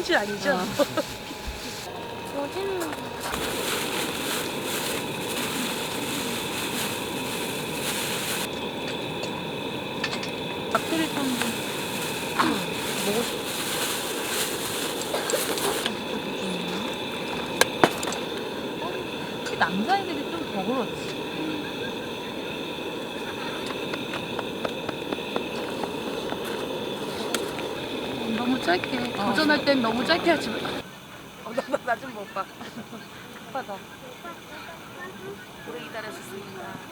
천지 아니죠? 어제는 닭도리탕도 먹고 싶어. 특히 남자애들이 좀 더 그렇지. 너무 짧게. 도전할 땐 너무 짧게 하지 마. 어, 나좀 못 봐. 오빠 더. 오래 기다렸습니다.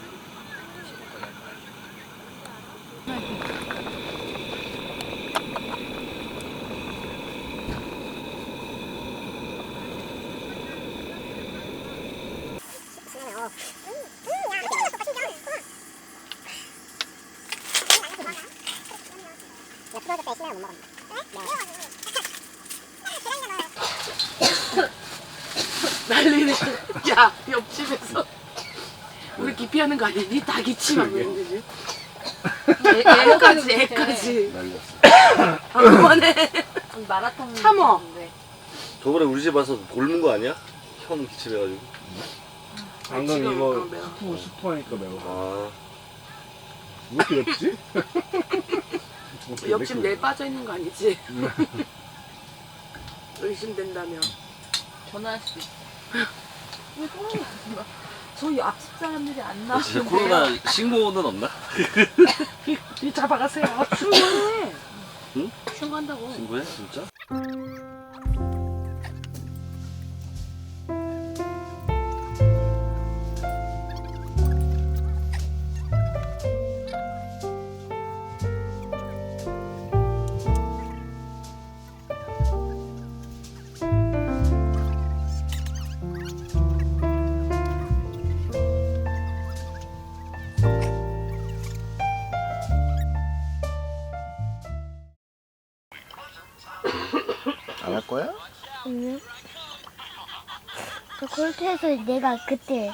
난리네. 야, 옆집에서 우리 기피하는 거 아니니? 다 기침하고 있는 거지. 애, 애까지, 애까지. 난리났어. 아, 그만해. 마라톤 참어. 저번에 우리 집 와서 곪는 거 아니야? 형 기침해가지고. 방금 지금 이거 매워. 스프 스프 하니까 매워. 아, 왜 이렇게 맵지? 옆집 내 빠져 있는 거 아니지? 의심된다며. 전화할 수 있어. 왜 코로나 안 나? 저희 앞집 사람들이 안너 진짜 나오는데. 코로나 신고는 없나? 이, 이 잡아가세요. 충분해. 응? 충분한다고. 신고해? 진짜? 저 콜트에서 내가 그때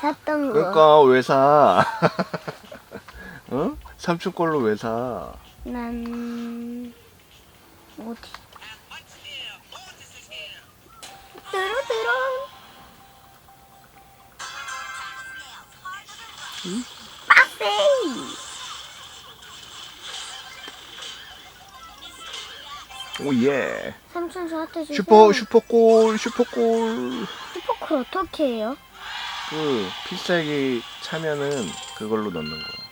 샀던 거. 그러니까 왜 사? 어? 삼촌 걸로 왜 사? 난 어디? 들어 들어. 빡세이. 오 예. 삼촌 저한테 주세요. 슈퍼 슈퍼골 슈퍼골. 슈퍼콜 어떻게 해요? 그 필살기 차면은 그걸로 넣는 거야.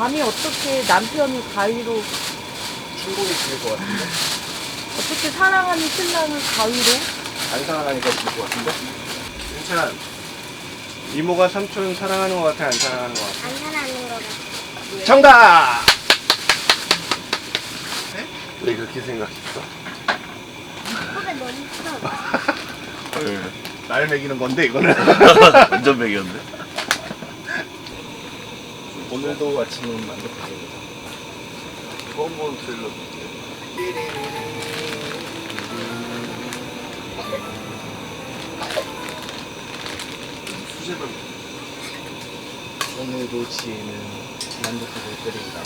감히 어떻게 남편이 가위로 충분히 질것 같은데? 어떻게 사랑하는 신랑을 가위로? 안 사랑하니까 질것 같은데? 괜찮아. 이모가 삼촌 사랑하는 것 같아? 안 사랑하는 것 같아? 안 사랑하는 거 같아. 정답! 왜 그렇게 생각했어? 코가 너무 커. 네. 날 먹이는 건데 이거는. 완전 맥이었네. 오늘도 아침은 만족합니다. 처음 보는 트레일러. 수제발. 오늘도 지혜는 볼 거리다.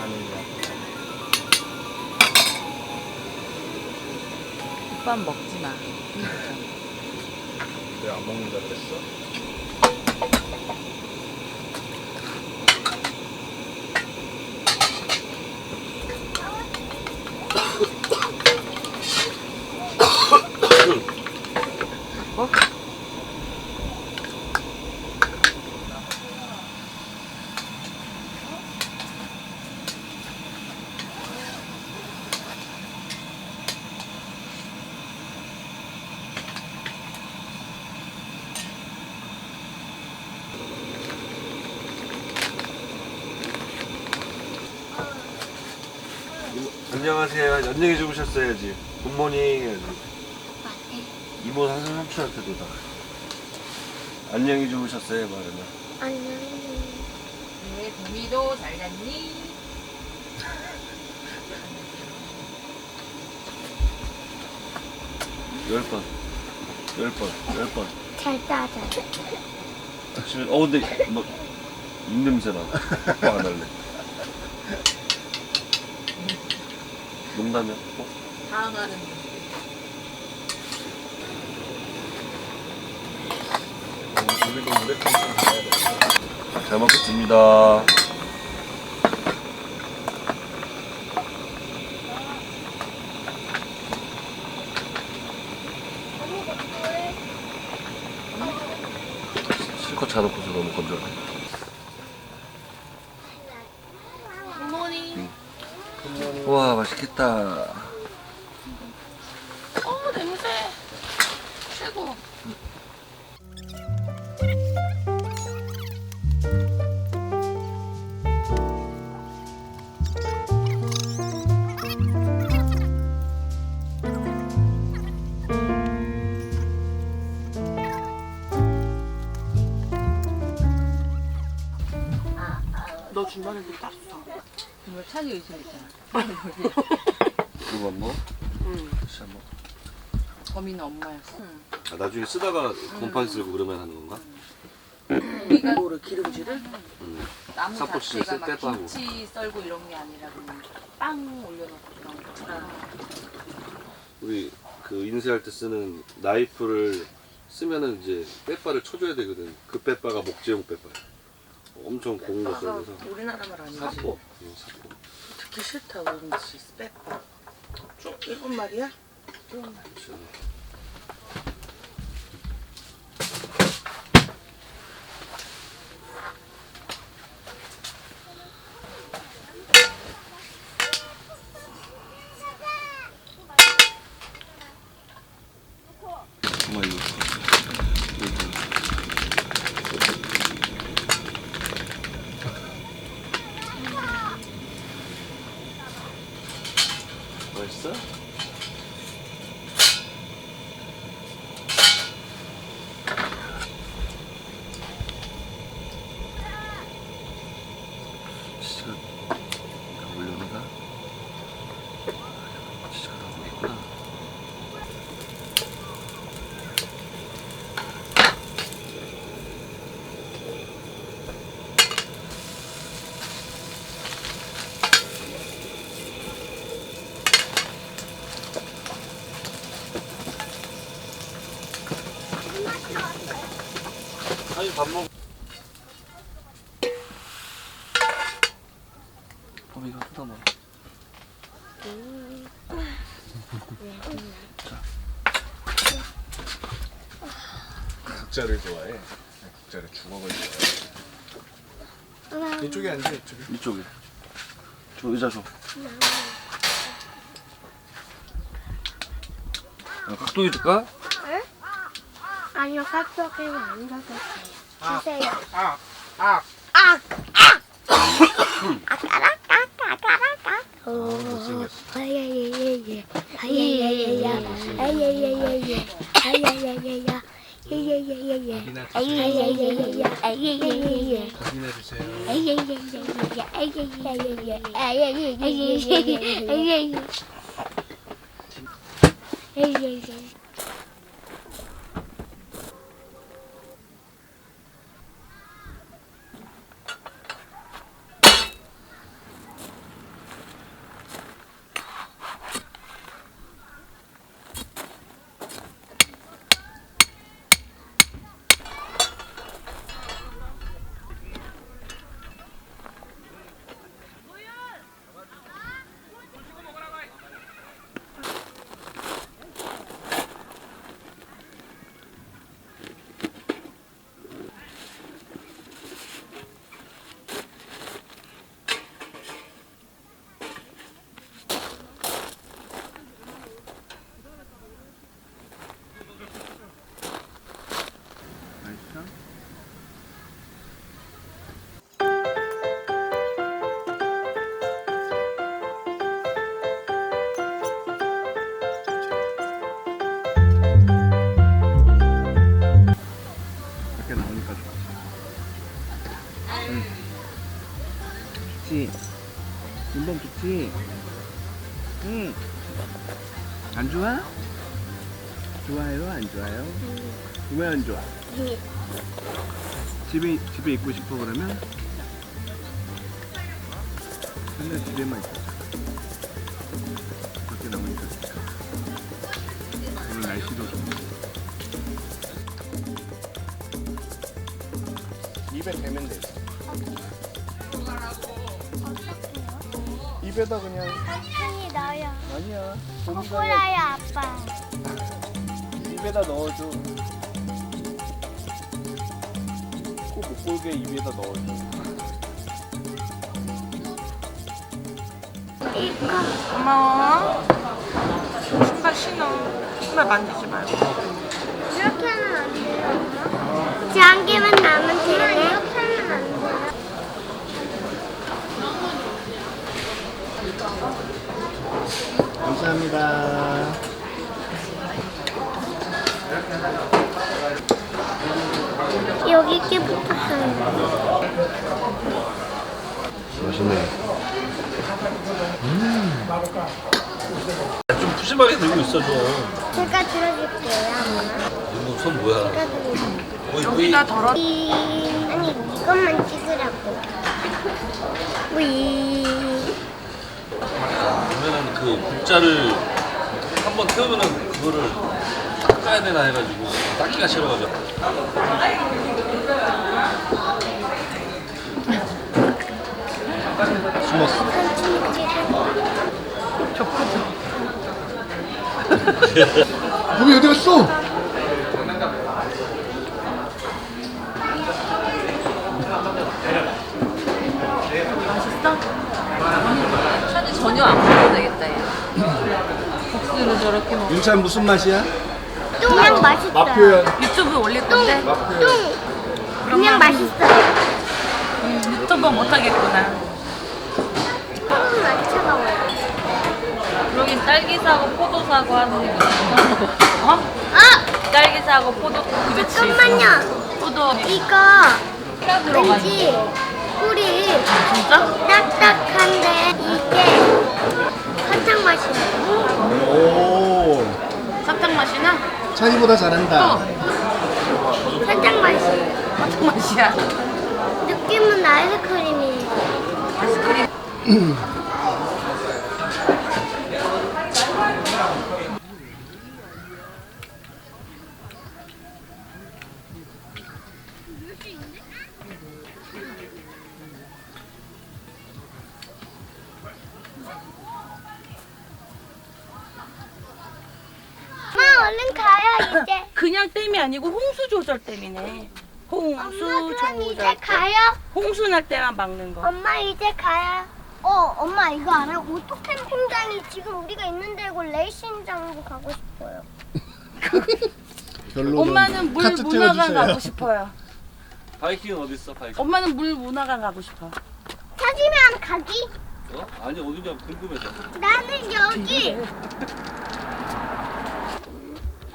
아니야. 오빠 먹지 마. 왜 안 먹는다 그랬어? 안녕히 주무셨어야지. 굿모닝 해야지. 이모 사슴 삼촌한테도 다. 안녕히 주무셨어요 말하면. 네, 도미도 잘 잤니? 열 번, 열 번, 열 번. 잘 따져. 지금 어 근데 막 입냄새 나. 오빠 안 할래. 농담이야? 어? 당하는 우리도 우레탄 좀 가야 돼. 잘 먹겠습니다. 실컷 자놓고서 너무 건조해. 굿모닝. 우와 맛있겠다. 어 냄새. 최고. 너 중간에 뭐 땄어. 정말 찬이 의심했잖아. 이거 안 먹어? 응. 번. 범인은 엄마였어. 아, 나중에 쓰다가 곰팡이 쓸고 그러면 하는 건가? 우리가 뭐를 기름칠을? 음. 나무 사포 자체가 쓸막 때도 하고. 김치 썰고 이런 게 아니라 그냥 빵 올려놓고 그런 거. 우리 그 인쇄할 때 쓰는 나이프를 쓰면은 이제 빼빠를 쳐줘야 되거든. 그 빼빠가 목재용 빼빠. 엄청 고운 거 써야 돼서. 우리나라 말 아니지. 사포. 응, 사포. 듣기 싫다 빼빠. 좀 일본 말이야? 그렇죠. 정말 이거 맛있어? 치즈가 다 올려놓나? 치즈가 다 올렸구나. 아니 밥 먹. 어 이거 뜯어 먹어. 국자를 좋아해. 국자를 주먹을 좋아해. 이쪽에 앉아 이쪽에. 이쪽에. 저 의자 줘. 아, 각도기 줄까? 아니요, 깍두기는 안 줬어요. 주세요. 아, 아. 악! 악! 아까락까까까락까. 오. 아예예예예. 아예예예야. 아예예예예. 아예예예야. 예예예예예. 아예예예예. 아예예예예. 확인해 주세요. 아예예예예. 아예예예예. 아예예예예. 아예예예. 아예예 응. 좋지. 인벤 좋지. 응. 안 좋아? 좋아요? 안 좋아요? 왜 안 좋아? 집에 집에 있고 싶어 그러면? 맨날 집에만 있어. 입에다 그냥 삼촌이 나요. 아니야. 꼬라요 아빠. 입에다 넣어줘. 코못 골게 입에다 넣어줘. 이거 고마워. 신발 신어. 신발 만지지 말고. 이렇게 하면 안 돼요. 엄마? 저한 개만 남으면 되네. 이렇게 하면 안 돼요. 감사합니다. 여기 게 붙었어요. 맛있네. 좀 푸짐하게 들고 있어 좀. 제가 들어줄게요, 엄마. 이거 손 뭐야? 제가 들어줄게요. 뭐, 여기다 덜어. 이... 아니 이것만 찍으라고. 위. 보면은 그 국자를 한번 태우면은 그거를 닦아야 되나 해가지고 닦기가 싫어가지고. 숨었어. 여기 어디 갔어? 전혀 안 먹어도 되겠다, 얘. 국수를 저렇게 먹 윤찬 무슨 맛이야? 그냥 맛있어요. 맛 표현. 유튜브 올릴 건데? 똥. 그냥 맛있어요. 유튜브 못 하겠구나. 똥은 안 차가워요. 그러긴 딸기 사고 포도 사고 하는 얘기 어? 아 딸기 사고 포도 그렇지. 잠깐만요. 포도 이거 들어가지. 왠지 꿀이 진짜? 딱딱한데 이게 사탕 맛이에요. 오. 사탕 맛이 나? 찬이보다 잘한다. 사탕 맛이에요. 사탕 맛이야. 느낌은 아이스크림이에요. 아이스크림. 아니고 홍수 조절 댐이네. 홍수 엄마 그럼 이제 조절. 가요. 홍수 날 때만 막는 거. 엄마 이제 가요. 어 엄마 이거 알아? 오토 캠핑장이 지금 우리가 있는 데고 레이싱장으로 가고 싶어요. 결론은 엄마는 물 문화관. 가고 싶어요. 바이킹은 어디 있어 바이킹? 엄마는 물 문화관 가고 싶어. 찾으면 가기. 어? 아니 어디냐 궁금해서. 나는 여기.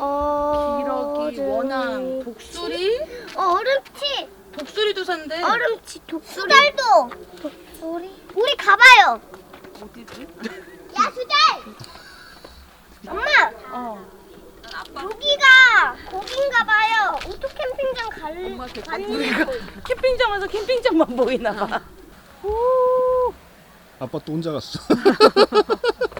어. 기러기, 원앙, 독수리? 얼음치. 독수리도 산대. 얼음치 독수리도. 독수리. 우리 가봐요. 어디지? 야 수달. 엄마 어. 여기가 거긴가 봐요. 오토 캠핑장 갈 가는 거. 캠핑장 와서 캠핑장만 보이나 봐. 아빠 또 혼자 갔어.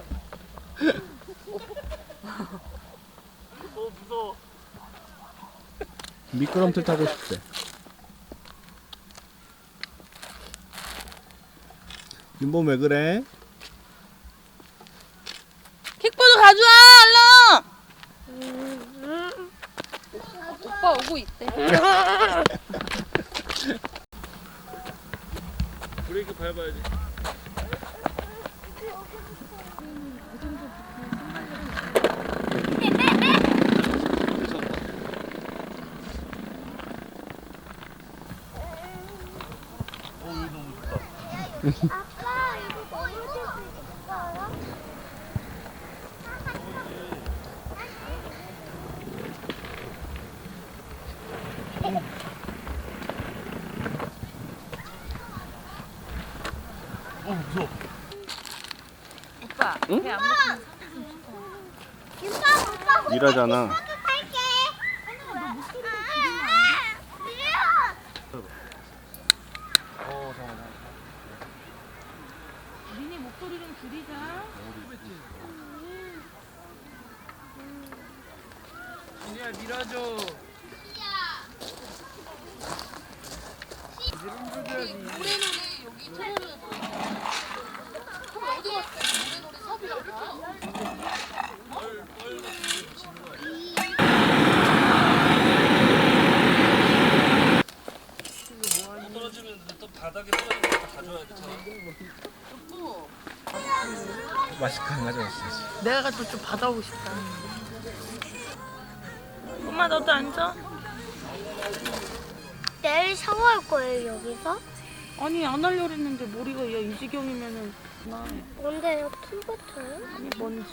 미끄럼틀 타고 싶대. 윤범 왜 그래? 무서워. 오빠, 응? 배안 고파. 오빠 오빠 일하잖아. 내가 또좀 받아오고 싶다. 엄마 너도 앉아. 내일 샤워할 거예요 여기서? 아니 안 하려고 했는데 머리가 야 이 지경이면은 나 뭔데요? 툴 같아요? 아니 먼지. 뭔지?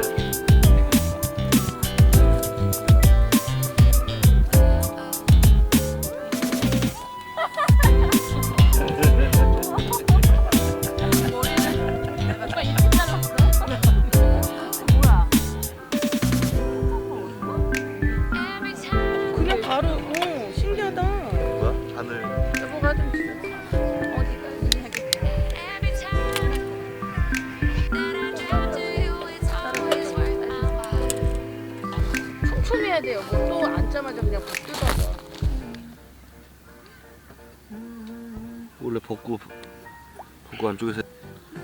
벗고 벗고 안쪽에서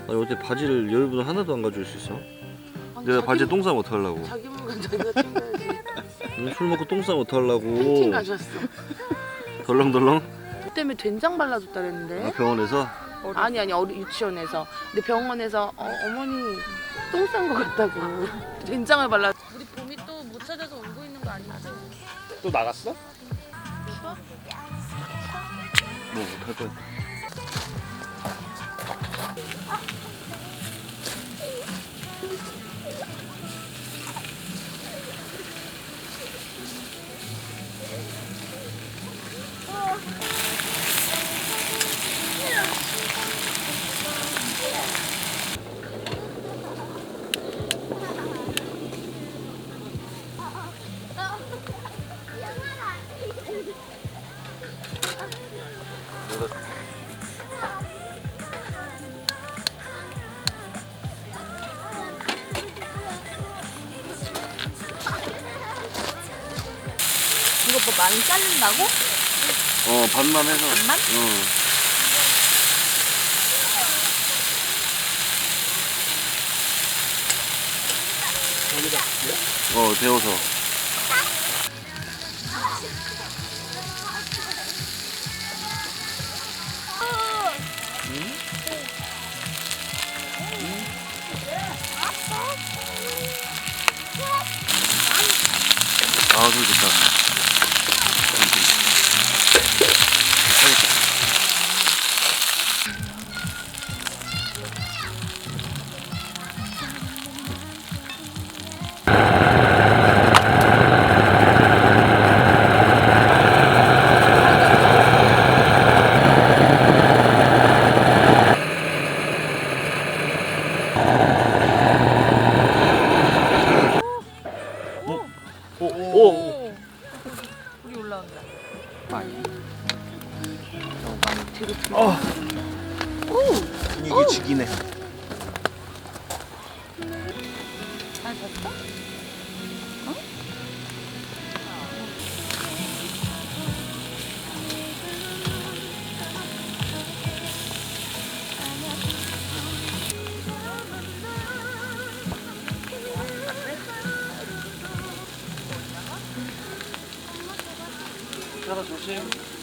아니 어제 바지를 여유분 하나도 안 가져올 수 있어? 내가 바지에 똥 싸면 어떡하려고 자기 물건 자기가 챙겨야지. 응, 술 먹고 똥 싸면 어떡하려고 팬팅 가셨어. 덜렁덜렁 그 때문에 된장 발라줬다 아, 그랬는데. 병원에서 아니 아니 어리 유치원에서. 근데 병원에서 어, 어머니 똥 싼 거 같다고. 된장을 발라. 우리 봄이 또 못 찾아서 울고 있는 거 아니지? 또 나갔어? 뭐 못할 거야 Thank you. 이거 뭐 많이 자른다고? 어 반만 해서 반만? 어 어 데워서 하나 조심